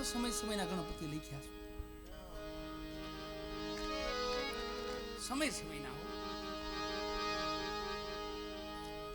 પણ સમય સમયના ગણપતિ લખ્યા છે સમય સમયના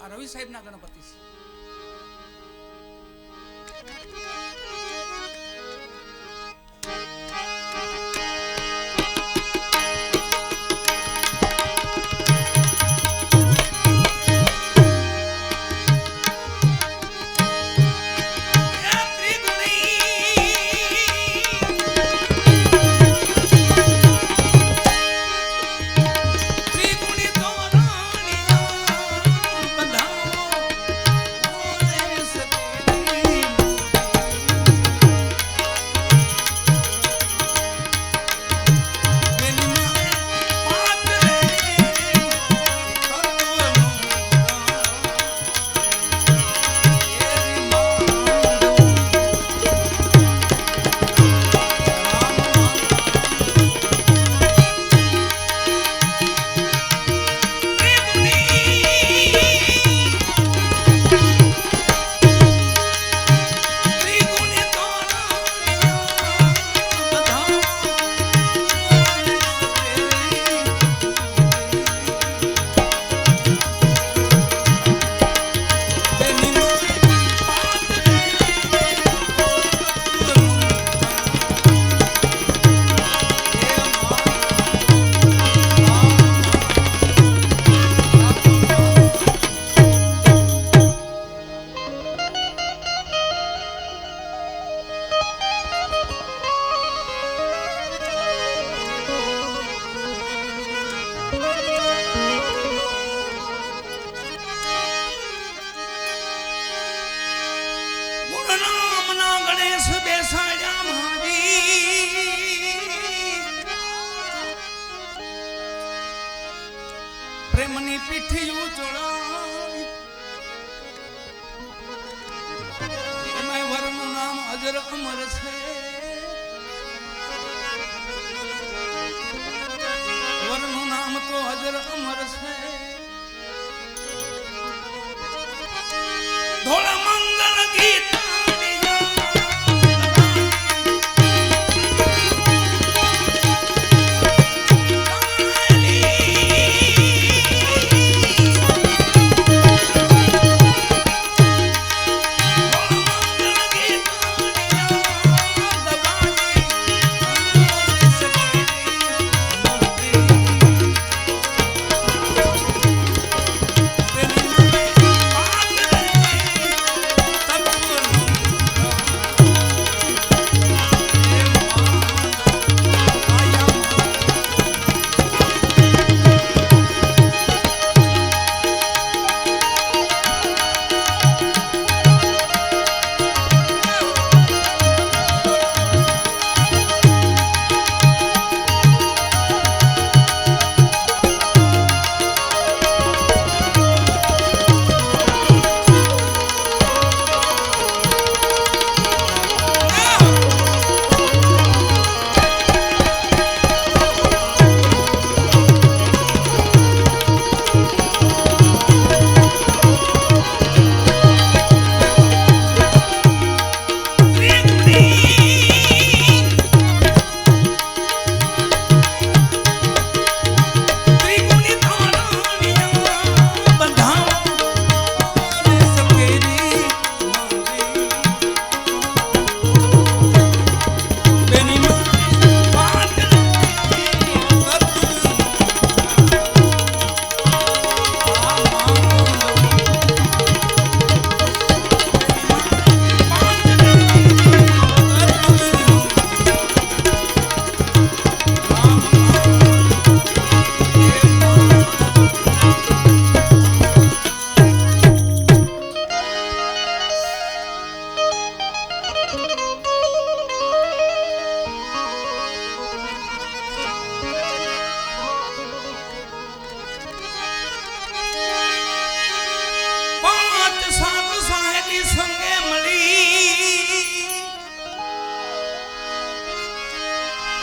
આ રવિ સાહેબના ગણપતિ છે. પ્રેમની પીઠિયું ચોળાઈ એમાંય વરનું નામ અજર અમર છે. વરનું નામ તો અજર અમર છે.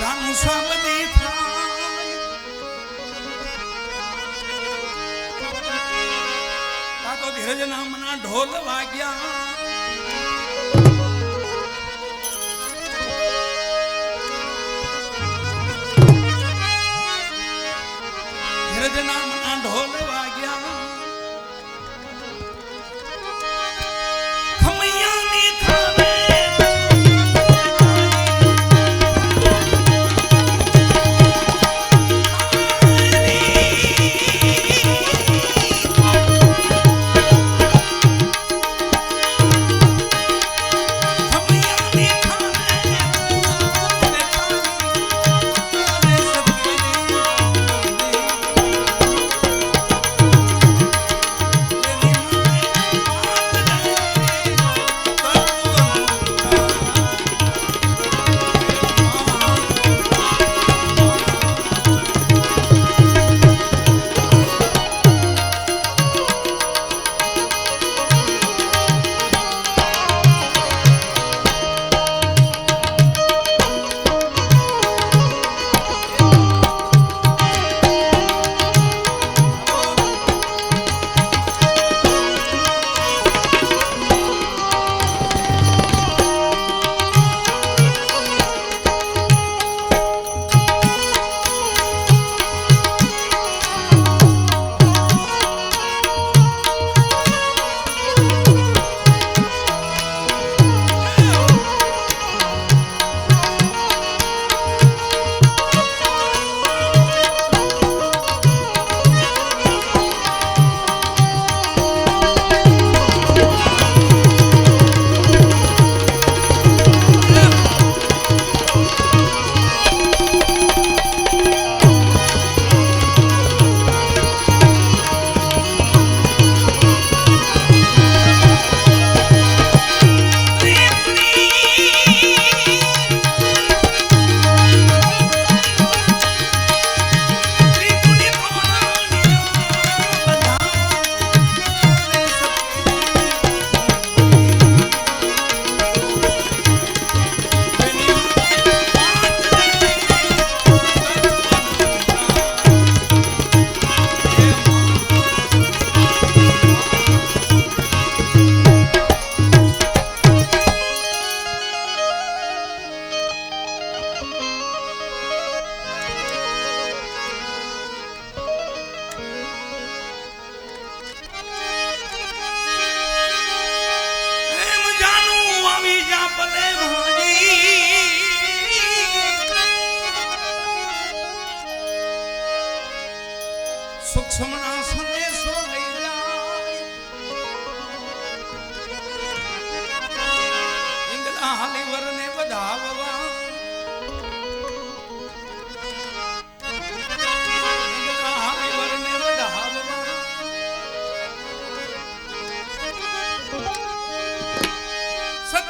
રામ સ્વામી થાય. તો ધીરજ નામના ઢોલ વાગ્યા. ધીરજ નામના ઢોલ વાગ્યા.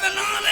அதனால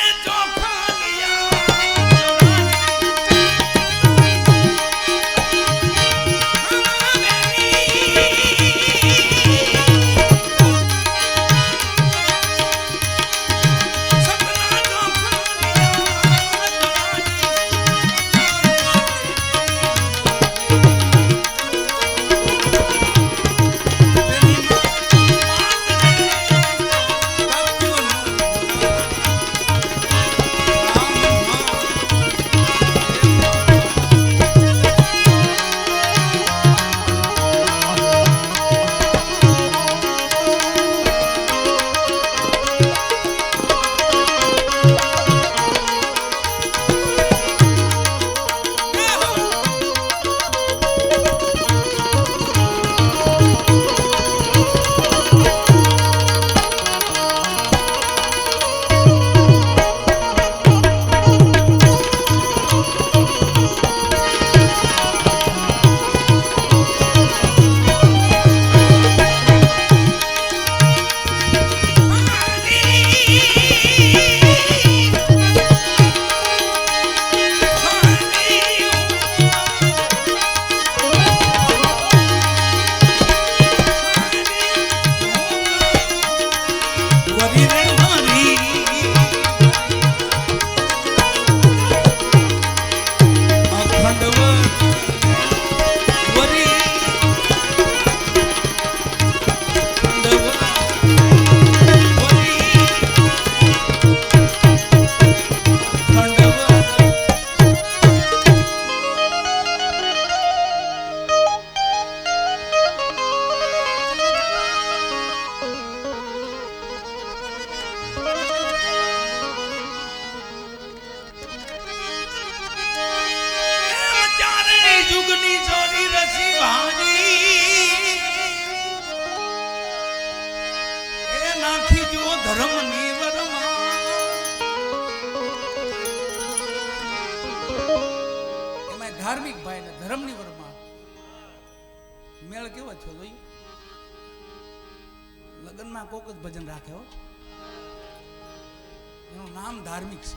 ધાર્મિક છે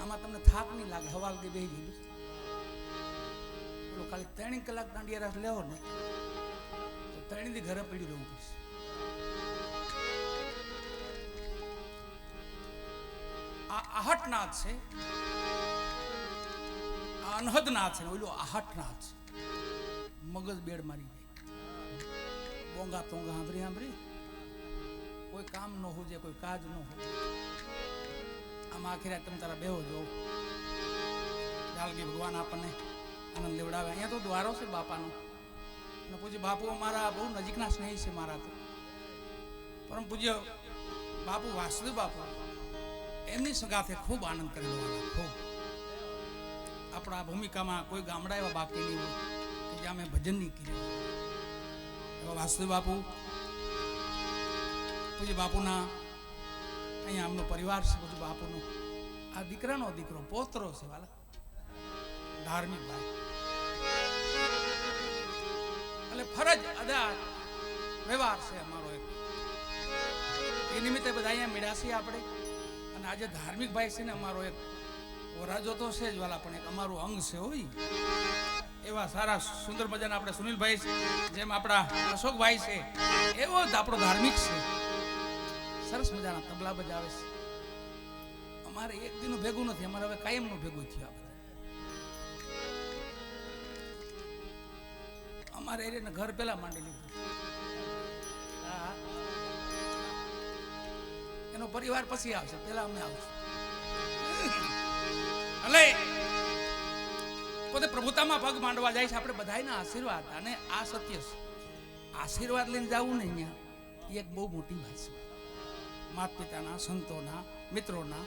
આમાં તમને થાક નહીં લાગે, હવાલ કે બેહી ગયું પેલો ખાલી ત્રણ કલાક દાંડિયા રાસ લેવો ને, તો ત્રણ દી ઘરે પડ્યું રહેવું પડશે. આ આહટનાથ છે. આ અનહદનાથ છે ઓલું આહટનાથ છે. મગજ બેડ મારી જાય. બોંગા તોંગા સાંભળી સાંભળી કોઈ કામ ન હોજે, કોઈ કાજ ન હોય આમ આખી રાત તમે તારા બેહો જો જાલગી ભગવાન આપણને આનંદ લેવડાવે. અહીંયા તો દ્વારો છે બાપાનો. અને પૂજ્ય બાપુ અમારા બહુ નજીકના સ્નેહી છે મારા તો. પરમ પૂજ્ય બાપુ વાસુદેવ બાપુ એમની સગાથે ખૂબ આનંદ કરેલો લેવાનો, ખૂબ. આપણા ભૂમિકામાં કોઈ ગામડા એવા બાકી નહીં હોય કે જ્યાં મેં ભજન નહીં કર્યું એવા વાસુદેવ બાપુ પૂજ્ય બાપુના, અહીંયા આમનો પરિવાર છે બધું બાપુનો. આ દીકરાનો દીકરો, પોતરો છે, વાલા. ધાર્મિક ભાઈ. એટલે ફરજ અદા વ્યવહાર છે અમારો એક. એ નિમિત્તે બધા અહીંયા મેળ્યા છીએ આપણે. અને આજે ધાર્મિક ભાઈ છે ને અમારો એક ઓરાજો તો છે જ, વાલા, પણ એક અમારું અંગ છે, હોય. એવા સારા સુંદર મજાના આપણે સુનિલભાઈ છે, જેમ આપણા અશોકભાઈ છે, એવો જ આપણો ધાર્મિક છે. સરસ મજાના તબલા બજાવે છે. અમારે એક દિન ભેગું નથી, અમારે હવે કાયમનું ભેગું થયું આ બધા. અમારે એને ઘર પેલા માંડી લીધું. હા એનો પરિવાર પછી આવશે, પેલા અમે આવશું. એટલે પોતે પ્રભુતામાં પગ માંડવા જાય છે, આપણે બધાયના આશીર્વાદ, અને આ સત્ય છે. આશીર્વાદ લઈને જવું ને અહીંયા એક બહુ મોટી વાત છે. માતા પિતાના સંતોના, મિત્રોના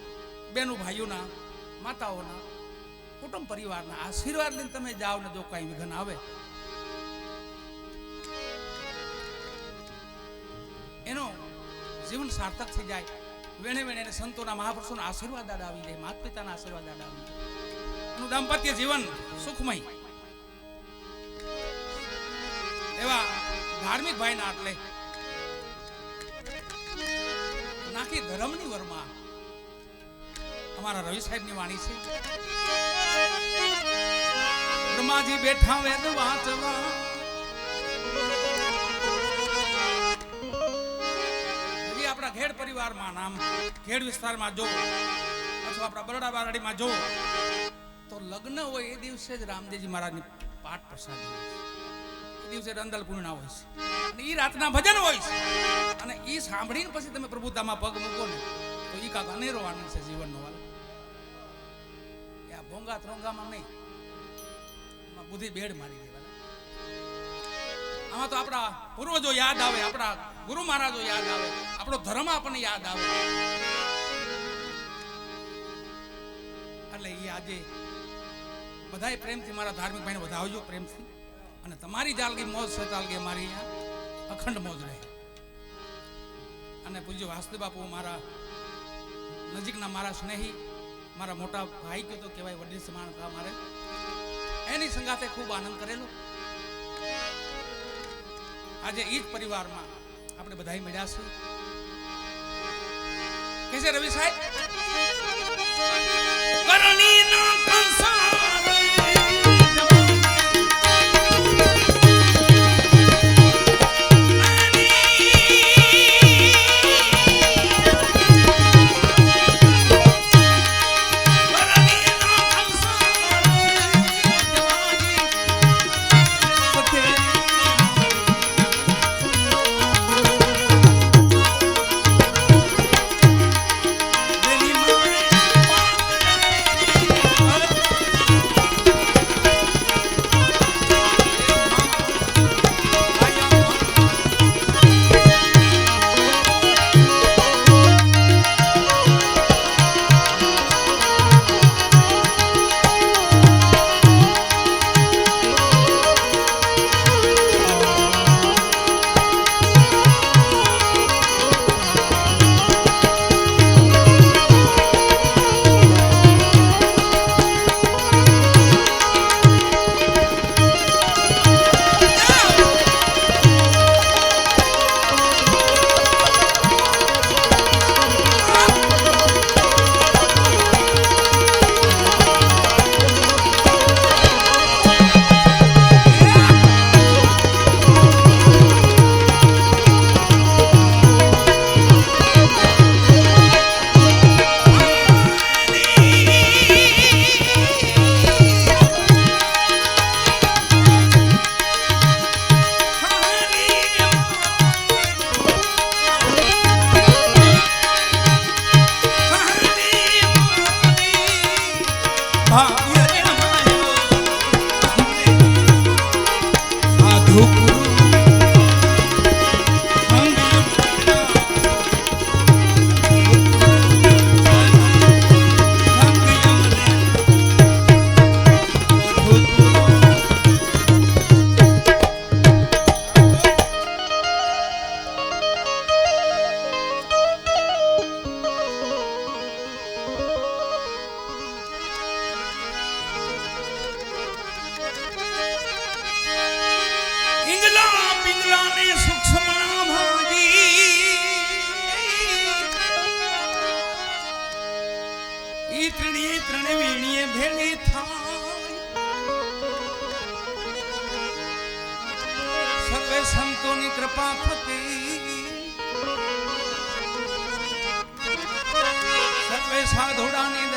બેનો ભાઈઓના માતાઓના, કુટુંબ પરિવારના આશીર્વાદ લઈને તમે જાઓ ને જો કાંઈ વિઘન આવે. એનો જીવન સાર્થક થઈ જાય. વેણે વેણે સંતોના, મહાપુરુષોના આશીર્વાદ આડા આવી જાય માતા પિતાના આશીર્વાદ આડા આવી જાય. એનું દાંપત્ય જીવન સુખમય. એવા ધાર્મિક ભાઈના આટલે નાખી ધર્મની વરમાં. અમારા રવિ સાહેબની વાણી છે. બ્રહ્માજી બેઠા વેદ વાંચવા. આપણા ઘેડ પરિવારમાં નામ ઘેડ વિસ્તારમાં જો, અથવા આપણા બરોડા બારાડીમાં જો, તો લગ્ન હોય એ દિવસે જ રામદેવજી મહારાજની પાઠ પ્રસાદ દિવસે રંદલ પૂર્ણા હોય છે. અને એ રાતના ભજન હોય છે. અને એ સાંભળીને પછી તમે પ્રભુતામાં પગ મૂકો ને, તો એ કાંક અનેરો આનંદ છે જીવનનો વાલ. આ ભોંગા ત્રોંગામાં નહીં. એમાં બુદ્ધિ બેડ મારી દે આમાં તો આપણા પૂર્વજો યાદ આવે, આપણા ગુરુ મહારાજો યાદ આવે, આપણો ધર્મ આપણને યાદ આવે. એટલે એ આજે બધાય પ્રેમથી મારા ધાર્મિક ભાઈને વધાવજો પ્રેમથી. અને તમારી જાલગી મોજ છે તાલગી મારી અખંડ મોજ રહે. અને પૂજ્ય વાસુદેવ બાપુ મારા નજીકના મારા સ્નેહી, મારા મોટા ભાઈ કયો કહેવાય વડીલ સમાન હતા મારે એની સંગાતે ખૂબ આનંદ કરેલો. આજે એ જ પરિવારમાં આપણે બધા મળ્યા છીએ. કે છે રવિ સાહેબ સંતોની કૃપા થકી સર્વે સાધુડાની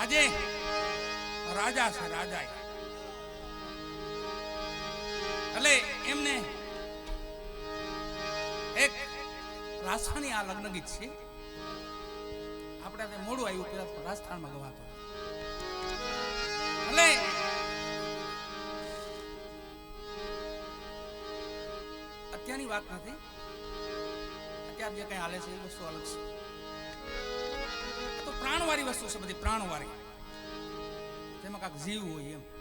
આજે રાજા છે રાજા એટલે એમને એક રાજસ્થાની આ લગ્ન ગીત છે. આપણે મોડું આવ્યું પેલા રાજસ્થાનમાં ગવાતો. એટલે અત્યારની વાત નથી. અત્યારે જે કંઈ હાલે છે એ વસ્તુ અલગ છે. પ્રાણવાળી વસ્તુ છે બધી પ્રાણવાળી. તેમાં કાંક જીવ હોય એમ.